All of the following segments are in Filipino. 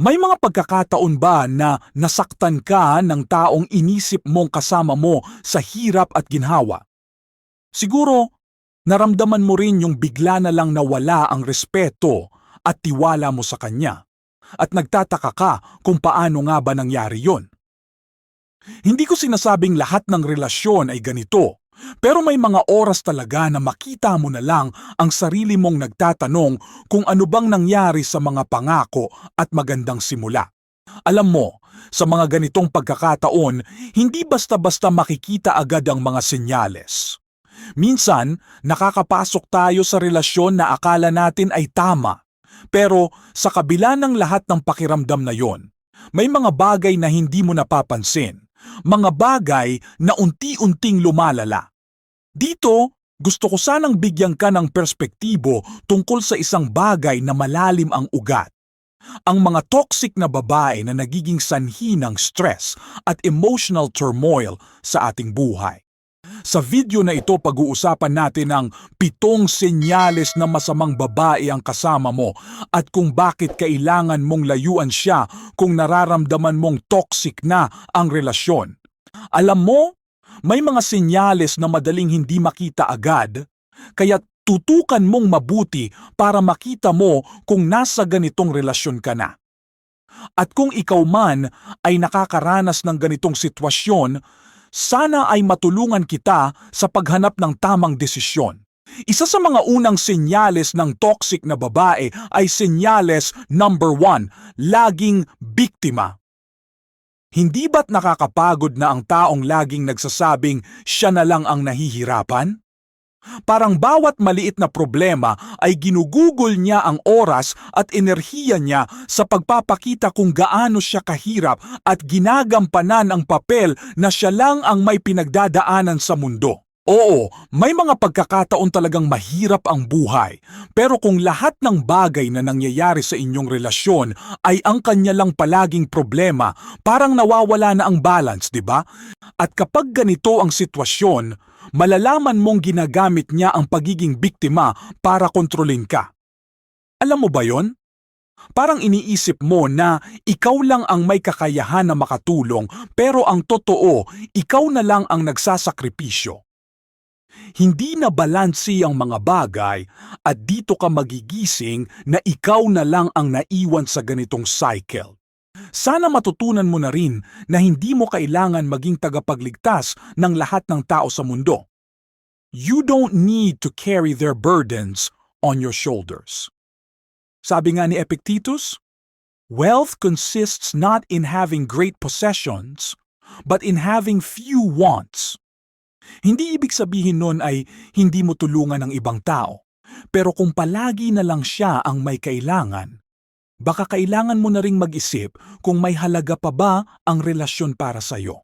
May mga pagkakataon ba na nasaktan ka ng taong inisip mong kasama mo sa hirap at ginhawa? Siguro, naramdaman mo rin yung bigla na lang nawala ang respeto at tiwala mo sa kanya. At nagtataka ka kung paano nga ba nangyari yon. Hindi ko sinasabing lahat ng relasyon ay ganito, pero may mga oras talaga na makita mo na lang ang sarili mong nagtatanong kung ano bang nangyari sa mga pangako at magandang simula. Alam mo, sa mga ganitong pagkakataon, hindi basta-basta makikita agad ang mga senyales. Minsan, nakakapasok tayo sa relasyon na akala natin ay tama. Pero sa kabila ng lahat ng pakiramdam na yon, may mga bagay na hindi mo napapansin. Mga bagay na unti-unting lumalala. Dito, gusto ko sanang bigyan ka ng perspektibo tungkol sa isang bagay na malalim ang ugat. Ang mga toxic na babae na nagiging sanhi ng stress at emotional turmoil sa ating buhay. Sa video na ito pag-uusapan natin ang pitong senyales na masamang babae ang kasama mo at kung bakit kailangan mong layuan siya kung nararamdaman mong toxic na ang relasyon. Alam mo, may mga senyales na madaling hindi makita agad, kaya tutukan mong mabuti para makita mo kung nasa ganitong relasyon ka na. At kung ikaw man ay nakakaranas ng ganitong sitwasyon, sana ay matulungan kita sa paghanap ng tamang desisyon. Isa sa mga unang senyales ng toxic na babae ay senyales number one, laging biktima. Hindi ba't nakakapagod na ang taong laging nagsasabing siya na lang ang nahihirapan? Parang bawat maliit na problema ay ginugugol niya ang oras at enerhiya niya sa pagpapakita kung gaano siya kahirap at ginagampanan ang papel na siya lang ang may pinagdadaanan sa mundo. Oo, may mga pagkakataon talagang mahirap ang buhay. Pero kung lahat ng bagay na nangyayari sa inyong relasyon ay ang kanya lang palaging problema, parang nawawala na ang balance, di ba? At kapag ganito ang sitwasyon, malalaman mong ginagamit niya ang pagiging biktima para kontrolin ka. Alam mo ba yon? Parang iniisip mo na ikaw lang ang may kakayahan na makatulong pero ang totoo, ikaw na lang ang nagsasakripisyo. Hindi na balansi ang mga bagay at dito ka magigising na ikaw na lang ang naiwan sa ganitong cycle. Sana matutunan mo na rin na hindi mo kailangan maging tagapagligtas ng lahat ng tao sa mundo. You don't need to carry their burdens on your shoulders. Sabi nga ni Epictetus, Wealth consists not in having great possessions, but in having few wants. Hindi ibig sabihin nun ay hindi mo tulungan ang ibang tao. Pero kung palagi na lang siya ang may kailangan, baka kailangan mo na ring mag-isip kung may halaga pa ba ang relasyon para sa'yo.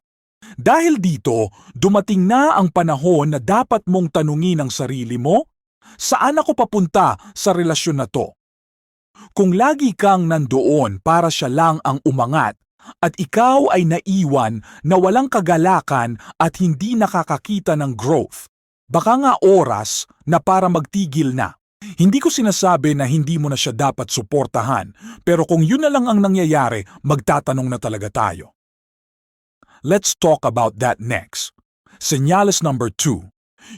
Dahil dito, dumating na ang panahon na dapat mong tanungin ang sarili mo, saan ako papunta sa relasyon na to? Kung lagi kang nandoon para siya lang ang umangat at ikaw ay naiwan na walang kagalakan at hindi nakakakita ng growth, baka nga oras na para magtigil na. Hindi ko sinasabi na hindi mo na siya dapat suportahan, pero kung yun na lang ang nangyayari, magtatanong na talaga tayo. Let's talk about that next. Senyales number two,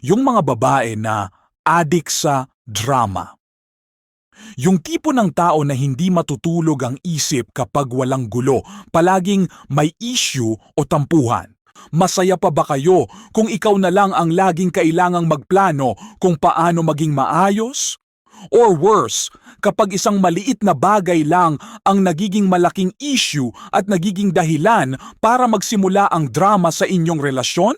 yung mga babae na adik sa drama. Yung tipo ng tao na hindi matutulog ang isip kapag walang gulo, palaging may issue o tampuhan. Masaya pa ba kayo kung ikaw na lang ang laging kailangang magplano kung paano maging maayos? Or worse, kapag isang maliit na bagay lang ang nagiging malaking issue at nagiging dahilan para magsimula ang drama sa inyong relasyon?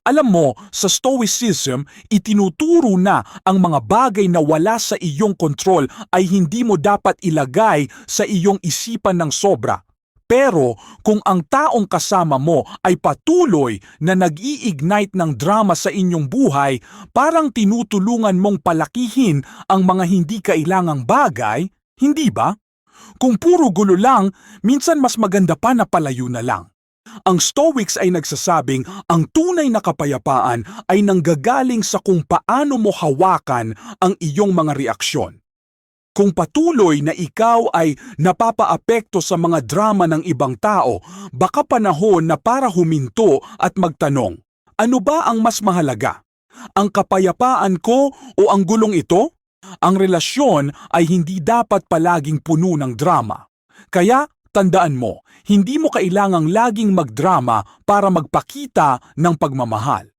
Alam mo, sa Stoicism, itinuturo na ang mga bagay na wala sa iyong kontrol ay hindi mo dapat ilagay sa iyong isipan ng sobra. Pero kung ang taong kasama mo ay patuloy na nag-i-ignite ng drama sa inyong buhay, parang tinutulungan mong palakihin ang mga hindi kailangang bagay, hindi ba? Kung puro gulo lang, minsan mas maganda pa na palayo na lang. Ang Stoics ay nagsasabing ang tunay na kapayapaan ay nanggagaling sa kung paano mo hawakan ang iyong mga reaksyon. Kung patuloy na ikaw ay napapaapekto sa mga drama ng ibang tao, baka panahon na para huminto at magtanong, ano ba ang mas mahalaga? Ang kapayapaan ko o ang gulong ito? Ang relasyon ay hindi dapat palaging puno ng drama. Kaya, tandaan mo, hindi mo kailangang laging magdrama para magpakita ng pagmamahal.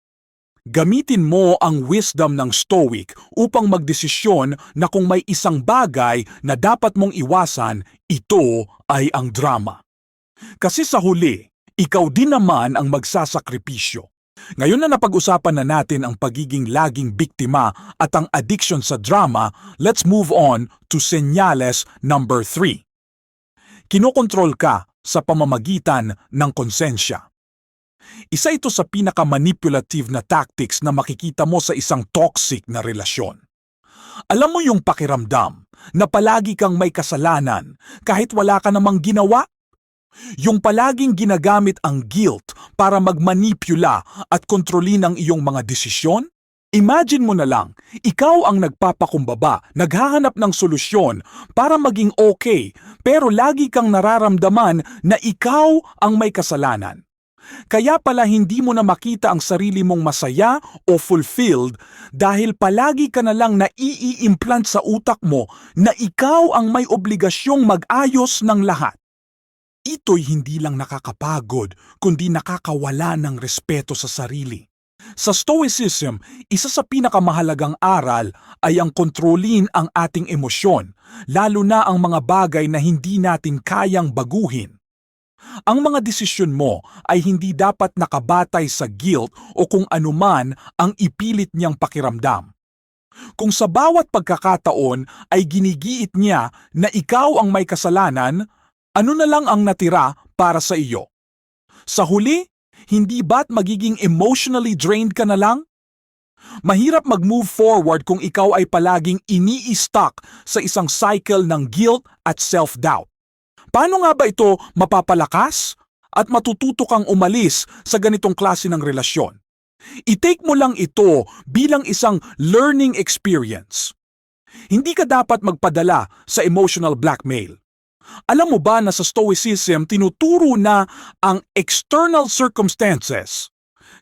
Gamitin mo ang wisdom ng Stoic upang magdesisyon na kung may isang bagay na dapat mong iwasan, ito ay ang drama. Kasi sa huli, ikaw din naman ang magsasakripisyo. Ngayon na napag-usapan na natin ang pagiging laging biktima at ang addiction sa drama, let's move on to senyales number 3. Kinokontrol ka sa pamamagitan ng konsensya. Isa ito sa pinaka-manipulative na tactics na makikita mo sa isang toxic na relasyon. Alam mo yung pakiramdam na palagi kang may kasalanan kahit wala ka namang ginawa? Yung palaging ginagamit ang guilt para magmanipula at kontrolin ang iyong mga desisyon? Imagine mo na lang, ikaw ang nagpapakumbaba, naghahanap ng solusyon para maging okay, pero lagi kang nararamdaman na ikaw ang may kasalanan. Kaya pala hindi mo na makita ang sarili mong masaya o fulfilled dahil palagi ka na lang nai-implant sa utak mo na ikaw ang may obligasyong mag-ayos ng lahat. Ito'y hindi lang nakakapagod, kundi nakakawala ng respeto sa sarili. Sa Stoicism, isa sa pinakamahalagang aral ay ang kontrolin ang ating emosyon, lalo na ang mga bagay na hindi natin kayang baguhin. Ang mga desisyon mo ay hindi dapat nakabatay sa guilt o kung anuman ang ipilit niyang pakiramdam. Kung sa bawat pagkakataon ay ginigiit niya na ikaw ang may kasalanan, ano na lang ang natira para sa iyo? Sa huli, hindi ba't magiging emotionally drained ka na lang? Mahirap mag-move forward kung ikaw ay palaging ini-stuck sa isang cycle ng guilt at self-doubt. Paano nga ba ito mapapalakas at matututo kang umalis sa ganitong klase ng relasyon? I-take mo lang ito bilang isang learning experience. Hindi ka dapat magpadala sa emotional blackmail. Alam mo ba na sa Stoicism tinuturo na ang external circumstances,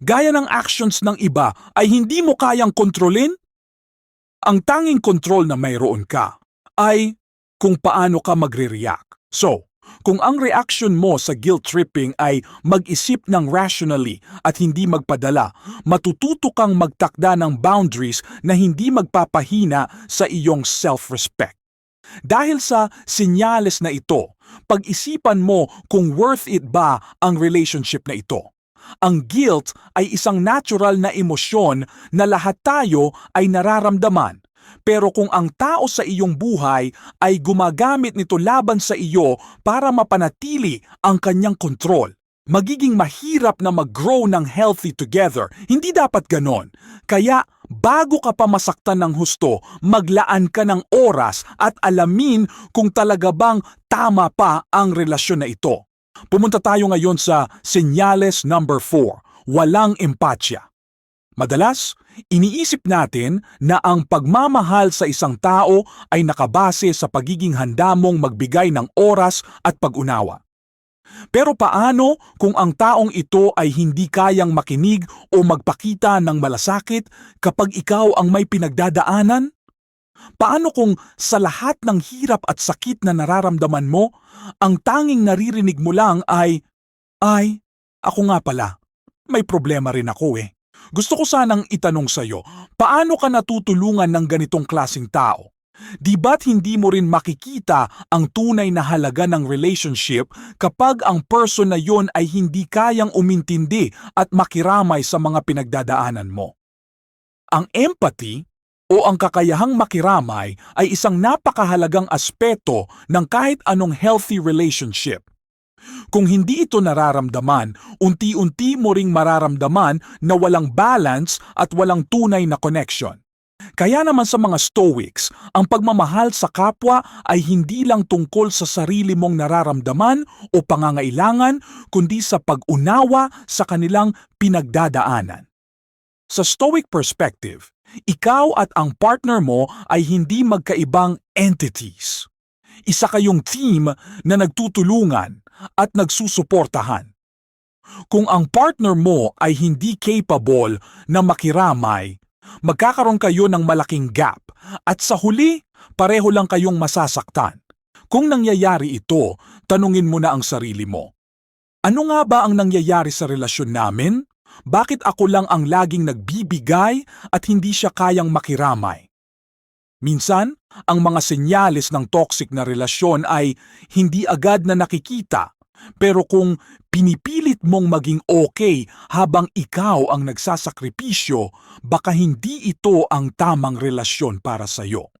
gaya ng actions ng iba, ay hindi mo kayang kontrolin? Ang tanging control na mayroon ka ay kung paano ka magre-react. So, kung ang reaction mo sa guilt tripping ay mag-isip ng rationally at hindi magpadala, matututo kang magtakda ng boundaries na hindi magpapahina sa iyong self-respect. Dahil sa sinyales na ito, pag-isipan mo kung worth it ba ang relationship na ito. Ang guilt ay isang natural na emosyon na lahat tayo ay nararamdaman. Pero kung ang tao sa iyong buhay ay gumagamit nito laban sa iyo para mapanatili ang kanyang kontrol, magiging mahirap na mag-grow ng healthy together. Hindi dapat ganon. Kaya bago ka pa masaktan ng husto, maglaan ka ng oras at alamin kung talaga bang tama pa ang relasyon na ito. Pumunta tayo ngayon sa senyales number 4, walang empatya. Madalas, iniisip natin na ang pagmamahal sa isang tao ay nakabase sa pagiging handa mong magbigay ng oras at pag-unawa. Pero paano kung ang taong ito ay hindi kayang makinig o magpakita ng malasakit kapag ikaw ang may pinagdadaanan? Paano kung sa lahat ng hirap at sakit na nararamdaman mo, ang tanging naririnig mo lang ay, Ay, ako nga pala, may problema rin ako eh. Gusto ko sanang itanong sa'yo, paano ka natutulungan ng ganitong klasing tao? Di ba't hindi mo rin makikita ang tunay na halaga ng relationship kapag ang person na yon ay hindi kayang umintindi at makiramay sa mga pinagdadaanan mo? Ang empathy o ang kakayahang makiramay ay isang napakahalagang aspeto ng kahit anong healthy relationship. Kung hindi ito nararamdaman, unti-unti mo ring mararamdaman na walang balance at walang tunay na connection. Kaya naman sa mga Stoics, ang pagmamahal sa kapwa ay hindi lang tungkol sa sarili mong nararamdaman o pangangailangan, kundi sa pag-unawa sa kanilang pinagdadaanan. Sa Stoic perspective, Ikaw at ang partner mo ay hindi magkaibang entities. Isa kayong team na nagtutulungan at nagsusuportahan. Kung ang partner mo ay hindi capable na makiramay, magkakaroon kayo ng malaking gap at sa huli, pareho lang kayong masasaktan. Kung nangyayari ito, tanungin mo na ang sarili mo. Ano nga ba ang nangyayari sa relasyon namin? Bakit ako lang ang laging nagbibigay at hindi siya kayang makiramay? Minsan, ang mga senyales ng toxic na relasyon ay hindi agad na nakikita. Pero kung pinipilit mong maging okay habang ikaw ang nagsasakripisyo, baka hindi ito ang tamang relasyon para sa'yo.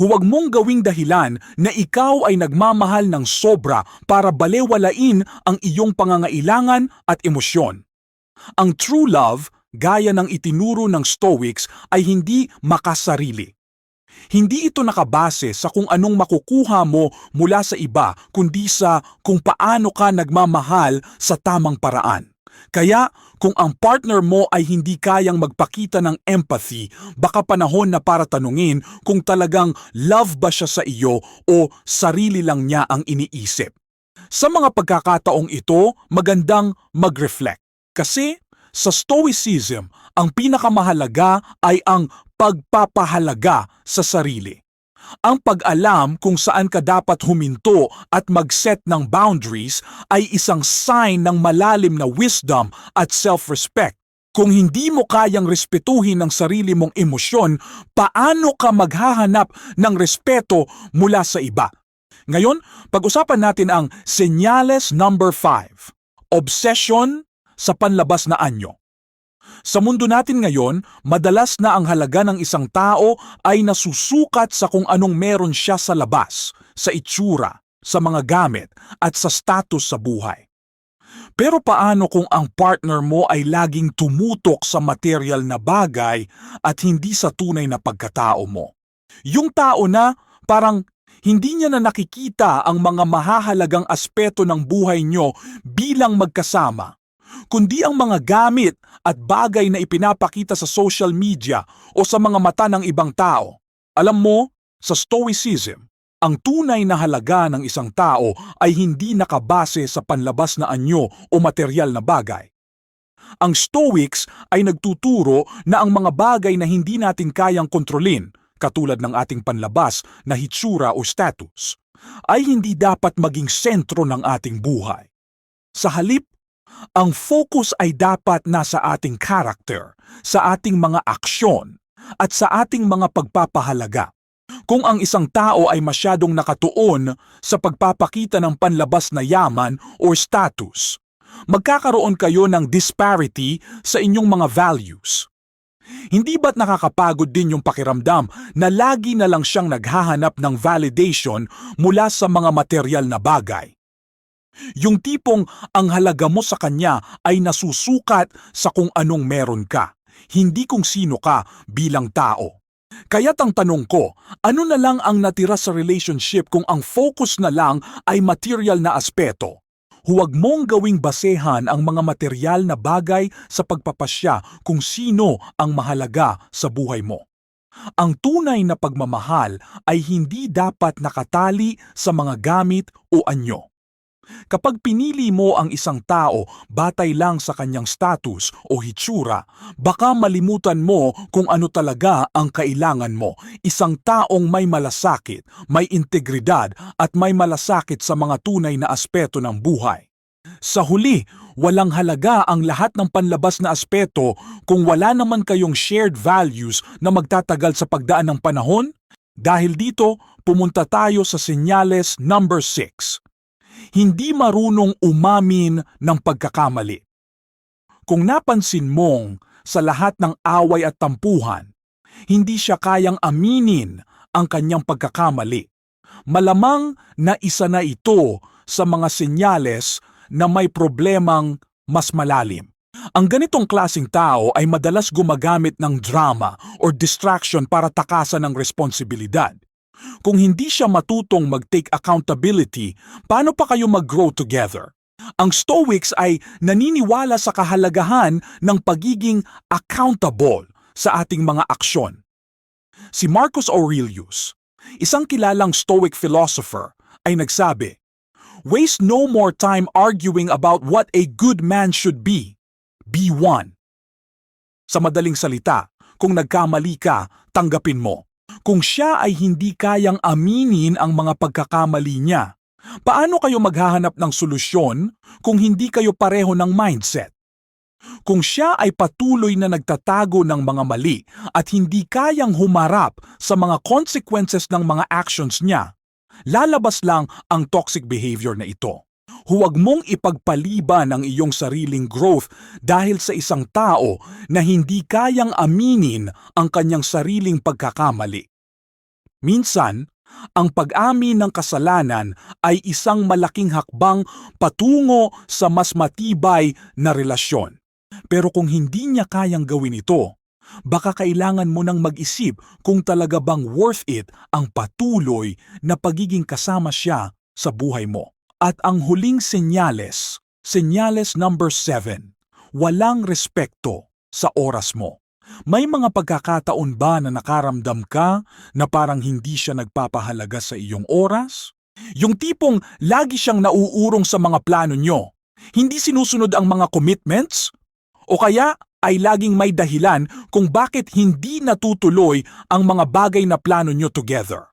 Huwag mong gawing dahilan na ikaw ay nagmamahal ng sobra para balewalain ang iyong pangangailangan at emosyon. Ang true love, gaya ng itinuro ng Stoics, ay hindi makasarili. Hindi ito nakabase sa kung anong makukuha mo mula sa iba, kundi sa kung paano ka nagmamahal sa tamang paraan. Kaya kung ang partner mo ay hindi kayang magpakita ng empathy, baka panahon na para tanungin kung talagang love ba siya sa iyo o sarili lang niya ang iniisip. Sa mga pagkakataong ito, magandang mag-reflect. Kasi sa Stoicism, ang pinakamahalaga ay ang pagpapahalaga sa sarili. Ang pag-alam kung saan ka dapat huminto at mag-set ng boundaries ay isang sign ng malalim na wisdom at self-respect. Kung hindi mo kayang respetuhin ang sarili mong emosyon, paano ka maghahanap ng respeto mula sa iba? Ngayon, pag-usapan natin ang senyales number 5. Obsession sa panlabas na anyo. Sa mundo natin ngayon, madalas na ang halaga ng isang tao ay nasusukat sa kung anong meron siya sa labas, sa itsura, sa mga gamit, at sa status sa buhay. Pero paano kung ang partner mo ay laging tumutok sa material na bagay at hindi sa tunay na pagkatao mo? Yung tao na parang hindi niya na nakikita ang mga mahahalagang aspeto ng buhay nyo bilang magkasama kundi ang mga gamit at bagay na ipinapakita sa social media o sa mga mata ng ibang tao. Alam mo, sa Stoicism, ang tunay na halaga ng isang tao ay hindi nakabase sa panlabas na anyo o material na bagay. Ang Stoics ay nagtuturo na ang mga bagay na hindi natin kayang kontrolin, katulad ng ating panlabas na hitsura o status, ay hindi dapat maging sentro ng ating buhay. Sa halip, ang focus ay dapat nasa ating character, sa ating mga aksyon, at sa ating mga pagpapahalaga. Kung ang isang tao ay masyadong nakatuon sa pagpapakita ng panlabas na yaman o status, magkakaroon kayo ng disparity sa inyong mga values. Hindi ba't nakakapagod din yung pakiramdam na lagi na lang siyang naghahanap ng validation mula sa mga material na bagay? Yung tipong ang halaga mo sa kanya ay nasusukat sa kung anong meron ka, hindi kung sino ka bilang tao. Kaya't ang tanong ko, ano na lang ang natira sa relationship kung ang focus na lang ay material na aspeto? Huwag mong gawing basehan ang mga material na bagay sa pagpapasya kung sino ang mahalaga sa buhay mo. Ang tunay na pagmamahal ay hindi dapat nakatali sa mga gamit o anyo. Kapag pinili mo ang isang tao batay lang sa kanyang status o hitsura, baka malimutan mo kung ano talaga ang kailangan mo. Isang taong may malasakit, may integridad at may malasakit sa mga tunay na aspeto ng buhay. Sa huli, walang halaga ang lahat ng panlabas na aspeto kung wala naman kayong shared values na magtatagal sa pagdaan ng panahon. Dahil dito, pumunta tayo sa senyales number 6 hindi marunong umamin ng pagkakamali. Kung napansin mong sa lahat ng away at tampuhan, hindi siya kayang aminin ang kanyang pagkakamali. Malamang na isa na ito sa mga senyales na may problemang mas malalim. Ang ganitong klasing tao ay madalas gumagamit ng drama or distraction para takasan ng responsibilidad. Kung hindi siya matutong mag-take accountability, paano pa kayo mag-grow together? Ang Stoics ay naniniwala sa kahalagahan ng pagiging accountable sa ating mga aksyon. Si Marcus Aurelius, isang kilalang Stoic philosopher, ay nagsabi, Waste no more time arguing about what a good man should be. Be one. Sa madaling salita, kung nagkamali ka, tanggapin mo. Kung siya ay hindi kayang aminin ang mga pagkakamali niya, paano kayo maghahanap ng solusyon kung hindi kayo pareho ng mindset? Kung siya ay patuloy na nagtatago ng mga mali at hindi kayang humarap sa mga consequences ng mga actions niya, lalabas lang ang toxic behavior na ito. Huwag mong ipagpaliban ang iyong sariling growth dahil sa isang tao na hindi kayang aminin ang kanyang sariling pagkakamali. Minsan, ang pag-amin ng kasalanan ay isang malaking hakbang patungo sa mas matibay na relasyon. Pero kung hindi niya kayang gawin ito, baka kailangan mo nang mag-isip kung talaga bang worth it ang patuloy na pagiging kasama siya sa buhay mo. At ang huling senyales, senyales number 7, walang respekto sa oras mo. May mga pagkakataon ba na nakaramdam ka na parang hindi siya nagpapahalaga sa iyong oras? Yung tipong lagi siyang nauurong sa mga plano nyo, hindi sinusunod ang mga commitments? O kaya ay laging may dahilan kung bakit hindi natutuloy ang mga bagay na plano nyo together?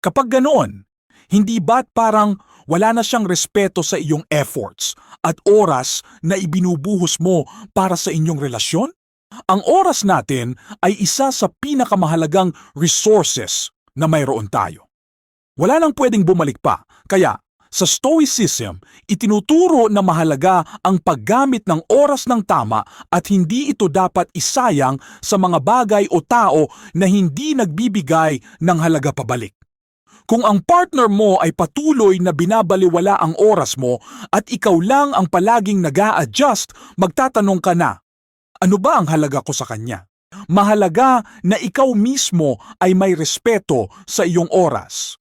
Kapag ganoon, hindi ba't parang wala na siyang respeto sa iyong efforts at oras na ibinubuhos mo para sa inyong relasyon? Ang oras natin ay isa sa pinakamahalagang resources na mayroon tayo. Wala nang pwedeng bumalik pa, kaya sa Stoicism, itinuturo na mahalaga ang paggamit ng oras ng tama at hindi ito dapat isayang sa mga bagay o tao na hindi nagbibigay ng halaga pabalik. Kung ang partner mo ay patuloy na binabaliwala ang oras mo at ikaw lang ang palaging nag adjust magtatanong ka na, ano ba ang halaga ko sa kanya? Mahalaga na ikaw mismo ay may respeto sa iyong oras.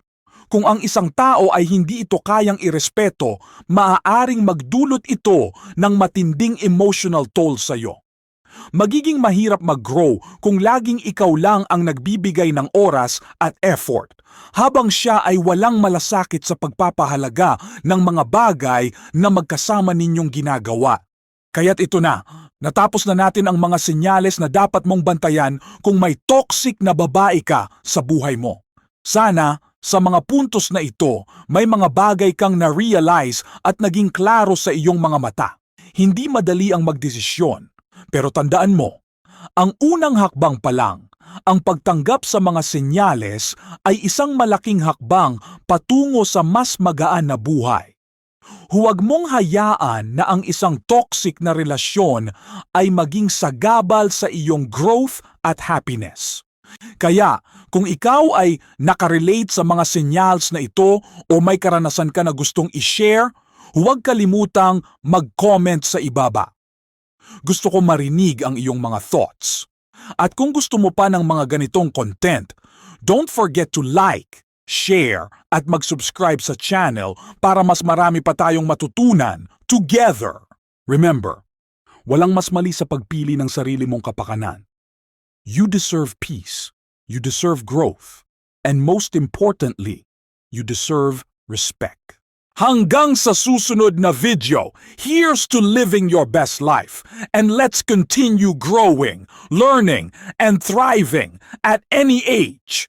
Kung ang isang tao ay hindi ito kayang irespeto, maaaring magdulot ito ng matinding emotional toll sa iyo. Magiging mahirap mag-grow kung laging ikaw lang ang nagbibigay ng oras at effort, habang siya ay walang malasakit sa pagpapahalaga ng mga bagay na magkasama ninyong ginagawa. Kaya't ito na, natapos na natin ang mga senyales na dapat mong bantayan kung may toxic na babae ka sa buhay mo. Sana, sa mga puntos na ito, may mga bagay kang na-realize at naging klaro sa iyong mga mata. Hindi madali ang magdesisyon, pero tandaan mo, ang unang hakbang pa lang, ang pagtanggap sa mga senyales ay isang malaking hakbang patungo sa mas magaan na buhay. Huwag mong hayaan na ang isang toxic na relasyon ay maging sagabal sa iyong growth at happiness. Kaya, kung ikaw ay nakarelate sa mga sinyals na ito o may karanasan ka na gustong i-share, huwag kalimutang mag-comment sa ibaba. Gusto ko marinig ang iyong mga thoughts. At kung gusto mo pa ng mga ganitong content, don't forget to like, share, at mag-subscribe sa channel para mas marami pa tayong matutunan together. Remember, walang mas mali sa pagpili ng sarili mong kapakanan. You deserve peace, you deserve growth, and most importantly, you deserve respect. Hanggang sa susunod na video, here's to living your best life. And let's continue growing, learning, and thriving at any age.